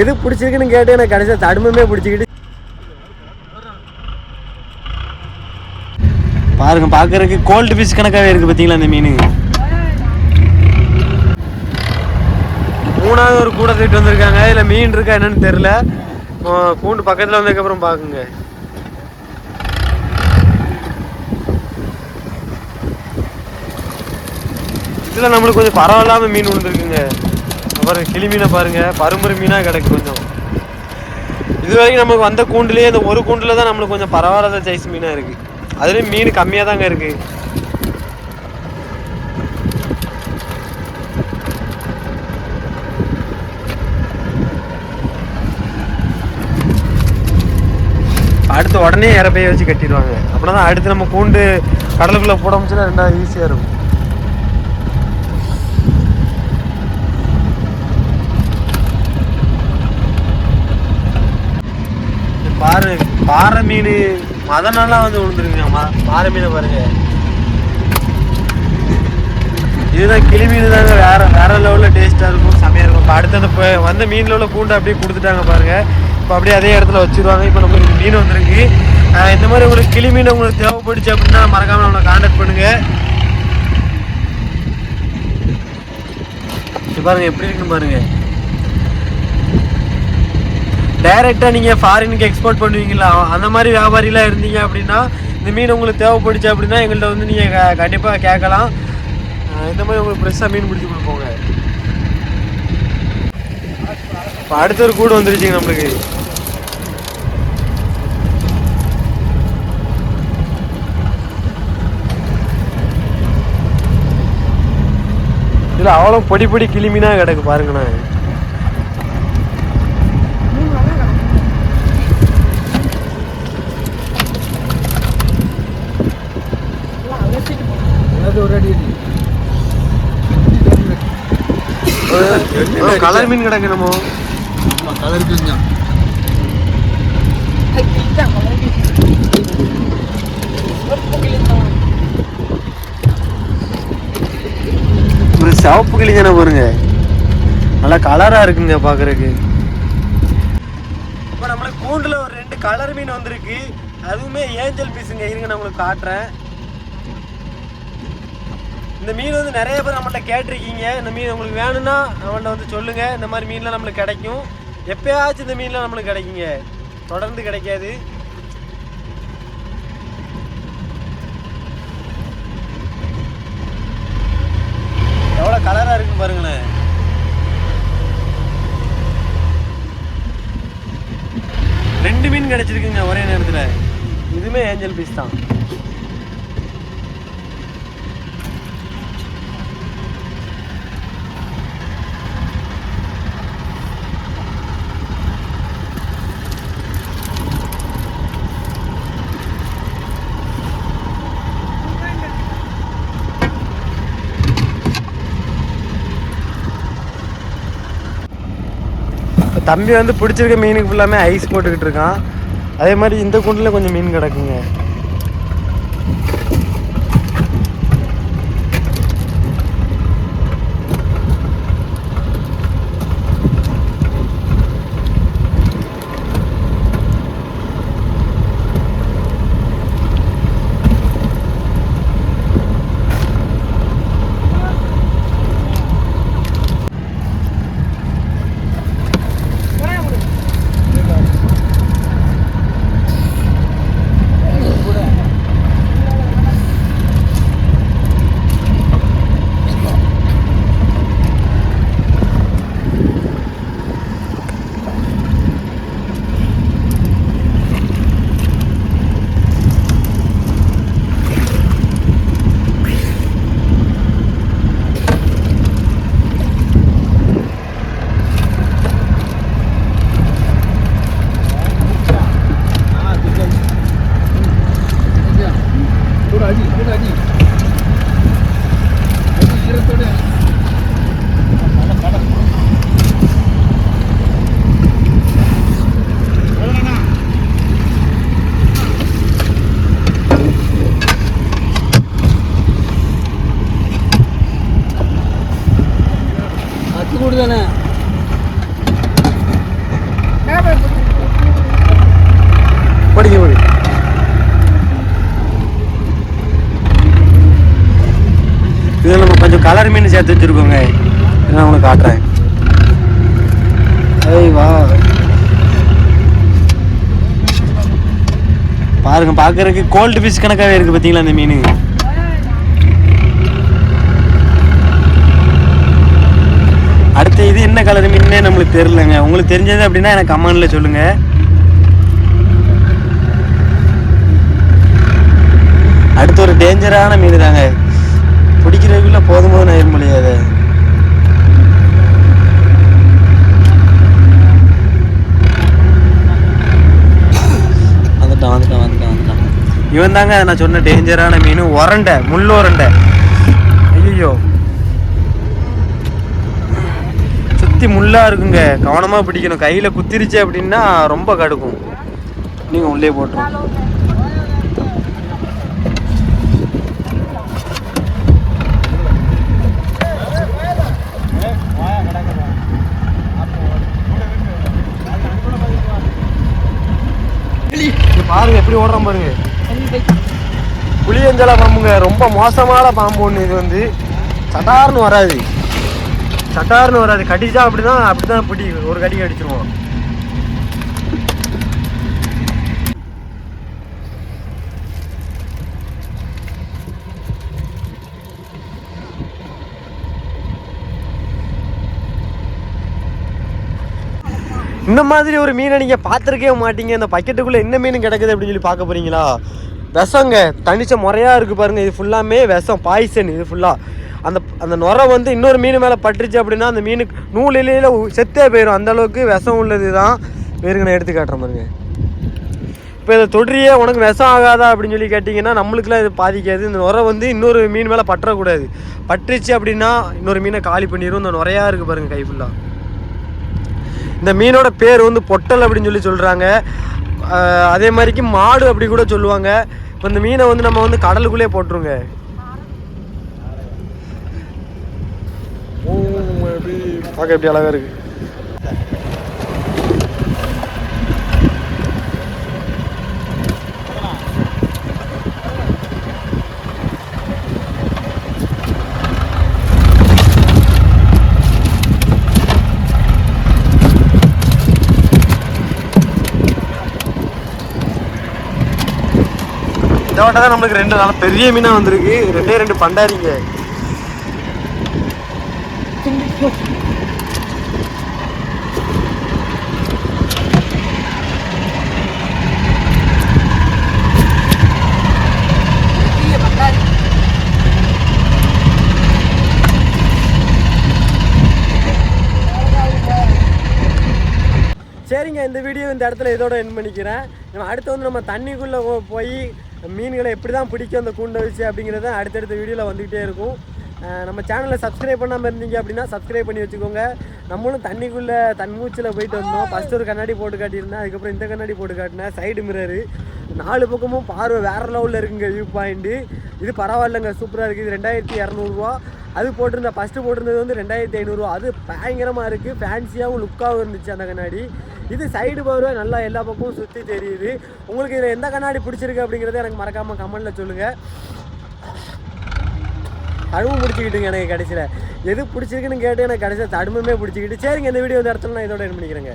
எது பிடிச்சிருக்குன்னு கேட்டு எனக்கு கடைசியாக தடுமமே பிடிச்சிக்கிட்டு. பாருங்க பார்க்கறதுக்கு கோல்டு ஃபிஷ் கணக்காகவே இருக்குது பார்த்தீங்களா அந்த மீன்? மூணாவது ஒரு கூட தூக்கிட்டு வந்திருக்காங்க. இதில் மீன் இருக்கா என்னன்னு தெரில கூண்டு பக்கத்தில் வந்ததுக்கப்புறம் பார்க்குங்க இதில் நம்மளுக்கு கொஞ்சம் பரவாயில்லாமல் மீன் விழுந்துருக்குங்க அப்புறம் கிளி மீனை பாருங்க. பரும்புரி மீனாக கிடக்கு கொஞ்சம். இது வரைக்கும் நமக்கு வந்த கூண்டுலேயே இந்த ஒரு கூண்டில் தான் நம்மளுக்கு கொஞ்சம் பரவாயில்லாத சைஸ் மீனாக இருக்குது அதுலேயும் மீன் கம்மியாக தாங்க இருக்குது அடுத்து உடனே இறப்பைய வச்சு கட்டிடுவாங்க. அப்படின்னா அடுத்து நம்ம கூண்டு கடலுக்குள்ளே போட முடிச்சுன்னா ரெண்டாவது ஈஸியாக இருக்கும். இது பாரு பாறை மீன் மத வந்து விழுந்துருங்க பாறை மீனை பாருங்க. இதுதான் கிளி மீன் தாங்க வேற வேற லெவலில் டேஸ்ட்டாக இருக்கும் செமையாக இருக்கும். இப்போ அடுத்து அந்த வந்த மீனில் உள்ள பூண்டை அப்படியே கொடுத்துட்டாங்க பாருங்க. இப்போ அப்படியே அதே இடத்துல வச்சிருவாங்க. இப்போ நம்மளுக்கு மீன் வந்திருக்கு. இந்த மாதிரி உங்களுக்கு கிளி மீன் உங்களுக்கு தேவைப்படுச்சு அப்படின்னா மறக்காமல் நம்மளை காண்டாக்ட் பண்ணுங்க. இது பாருங்க எப்படி இருக்குன்னு பாருங்க. டைரெக்டாக நீங்கள் ஃபாரினுக்கு எக்ஸ்போர்ட் பண்ணுவீங்களா? அந்த மாதிரி வியாபாரிலாம் இருந்தீங்க அப்படின்னா இந்த மீன் உங்களுக்கு தேவைப்படுச்சு அப்படின்னா எங்கள்கிட்ட வந்து நீங்கள் கண்டிப்பாக கேட்கலாம். இந்த மாதிரி உங்களுக்கு ஃப்ரெஷ்ஷாக மீன் பிடிச்சி கொடுப்போங்க. இப்போ அடுத்த ஒரு கூடு வந்துருச்சுங்க நம்மளுக்கு. இதில் அவ்வளோ பொடி பொடி கிளி மீனாக கிடக்கு பாருங்கண்ணா கலர் மீன் கிடக்கு நம்ம கலர் ஒரு சிவப்பு கிளி தானே பாருங்க. நல்லா கலராக இருக்குங்க பார்க்குறதுக்கு இப்போ நம்மளுக்கு கூண்டில் ஒரு ரெண்டு கலர் மீன் வந்திருக்கு. அதுவுமே ஏஞ்சல் பீஸுங்க. இருங்க நான் உங்களுக்கு காட்டுறேன். இந்த மீன் வந்து நிறைய பேர் நம்மள்ட்ட கேட்டிருக்கீங்க. இந்த மீன் உங்களுக்கு வேணும்னா நம்மள்ட்ட வந்து சொல்லுங்க. இந்த மாதிரி மீன்லாம் நம்மளுக்கு கிடைக்கும். எப்பயாச்சும் இந்த மீன்லாம் நம்மளுக்கு கிடைக்குங்க. தொடர்ந்து கிடைக்காது. எவ்வளோ கலராக இருக்குன்னு பாருங்களேன். ரெண்டு மீன் கிடைச்சிருக்குங்க ஒரே நேரத்தில். இதுவுமே ஏஞ்சல் பீஸ் தான். தம்பி வந்து பிடிச்சிருக்க மீனுக்கு ஃபுல்லாமே ஐஸ் போட்டுக்கிட்டு இருக்கான். அதே மாதிரி இந்த குண்டில் கொஞ்சம் மீன் கிடக்குங்க. கலர் மீன் சேர்த்து வச்சுருக்கோங்க. நான் உங்களுக்கு காட்டுறேன். ஏய் வா. பாருங்க பார்க்குறதுக்கு கோல்டு ஃபிஷ் கணக்காகவே இருக்கு பார்த்தீங்களா அந்த மீன்? அடுத்து இது என்ன கலர் மீன்னே நம்மளுக்கு தெரியலங்க. உங்களுக்கு தெரிஞ்சது அப்படின்னா எனக்கு கமெண்டில் சொல்லுங்க. அடுத்து ஒரு டேஞ்சரான மீன் தாங்க பிடிக்கிறதுக்குள்ள போதும் போதும் ஆயிட முடியாது வந்துட்டான் வந்துட்டான் வந்துட்டான் வந்துட்டான். இவன் தாங்க நான் சொன்ன டேஞ்சரான மீன் உரண்டை முள் உரண்டை. ஐயோ சுத்தி முள்ளா இருக்குங்க. கவனமா பிடிக்கணும். கையில குத்திருச்சு அப்படின்னா ரொம்ப கடுக்கும். நீங்க உள்ளே போட்டுரும் இங்க பாருங்க எப்படி ஓடுறோம் பாருங்க. புளியஞ்சலா பாம்புங்க. ரொம்ப மோசமான பாம்பு ஒன்று இது வந்து. சட்டார்னு வராது. சட்டார்னு வராது. கடிச்சா அப்படிதான் அப்படிதான் பிடி ஒரு கடி கடிச்சிருவோம் இந்த மாதிரி ஒரு மீனை நீங்கள் பார்த்துருக்கவே மாட்டீங்க. இந்த பக்கெட்டுக்குள்ளே என்ன மீன் கிடக்குது அப்படின்னு சொல்லி பார்க்க போறீங்களா? விஷங்க தனிச்ச முறையாக இருக்குது பாருங்கள் இது ஃபுல்லாமே விஷம் பாய்சன் இது ஃபுல்லாக அந்த அந்த நுரை வந்து இன்னொரு மீன் மேலே பட்டுருச்சு அப்படின்னா அந்த மீனுக்கு நூலிலேயே செத்தே போயிடும் அந்த அளவுக்கு விஷம் உள்ளது தான் வேறுங்க நான் எடுத்து காட்டுறேன் பாருங்க. இப்போ இதை தொடுறியே உனக்கு விஷம் ஆகாதா அப்படின்னு சொல்லி கேட்டிங்கன்னா நம்மளுக்குலாம் இது பாதிக்காது. இந்த நுரை வந்து இன்னொரு மீன் மேலே பற்றக்கூடாது பட்டுருச்சு அப்படின்னா இன்னொரு மீனை காலி பண்ணிடும் இந்த நுரையாக இருக்குது பாருங்கள் கை ஃபுல்லாக இந்த மீனோட பேர் வந்து பொட்டல் அப்படின்னு சொல்லி சொல்கிறாங்க அதே மாதிரிக்கு மாடு அப்படி கூட சொல்லுவாங்க. இப்போ இந்த மீனை வந்து நம்ம வந்து கடலுக்குள்ளே போட்டுருங்க. பார்க்க எப்படி அழகாக இருக்குது கரெக்டாக தான் நம்மளுக்கு ரெண்டு நாள் பெரிய மீனாக வந்திருக்கு. ரெண்டே ரெண்டு பண்டாரிங்க. சரிங்க இந்த வீடியோ இந்த இடத்துல இதோட என் பண்ணிக்கிறேன். நம்ம அடுத்து வந்து நம்ம தண்ணிக்குள்ளே போய் மீன்களை எப்படி தான் பிடிக்கும் அந்த கூண்டை வச்சு அப்படிங்கிறது தான் அடுத்தடுத்த வீடியோவில் வந்துக்கிட்டே இருக்கும். நம்ம சேனலை சப்ஸ்கிரைப் பண்ணாமல் இருந்தீங்க அப்படின்னா சப்ஸ்கிரைப் பண்ணி வச்சுக்கோங்க. நம்மளும் தண்ணிக்குள்ளே தன் மூச்சில் போயிட்டு வந்தோம். ஃபஸ்ட்டு ஒரு கண்ணாடி போட்டு காட்டியிருந்தேன். அதுக்கப்புறம் இந்த கண்ணாடி போட்டு காட்டினேன். சைடு மிரரு நாலு பக்கமும் பார்வை வேறு லெவலில் இருக்குங்க வியூ பாயிண்ட்டு இது பரவாயில்லைங்க சூப்பராக இருக்குது இது ரெண்டாயிரத்தி இரநூறுவா. அது போட்டிருந்த ஃபஸ்ட்டு போட்டிருந்தது வந்து ரெண்டாயிரத்தி ஐநூறுரூவா அது பயங்கரமாக இருக்குது ஃபேன்சியாகவும் லுக்காகவும் இருந்துச்சு அந்த கண்ணாடி. இது சைடு பவர் நல்லா எல்லா பக்கமும் சுற்றி தெரியுது. உங்களுக்கு இதில் எந்த கண்ணாடி பிடிச்சிருக்கு அப்படிங்கிறத எனக்கு மறக்காமல் கமெண்டில் சொல்லுங்கள் தடுமும் பிடிச்சிக்கிட்டுங்க எனக்கு கடைசியில். எது பிடிச்சிருக்குன்னு கேட்டு எனக்கு கடைசியில் தடுமுமே பிடிச்சிக்கிட்டு. சரிங்க இந்த வீடியோ இந்த இடத்துல நான் இதோட என் பண்ணிக்கிறேங்க.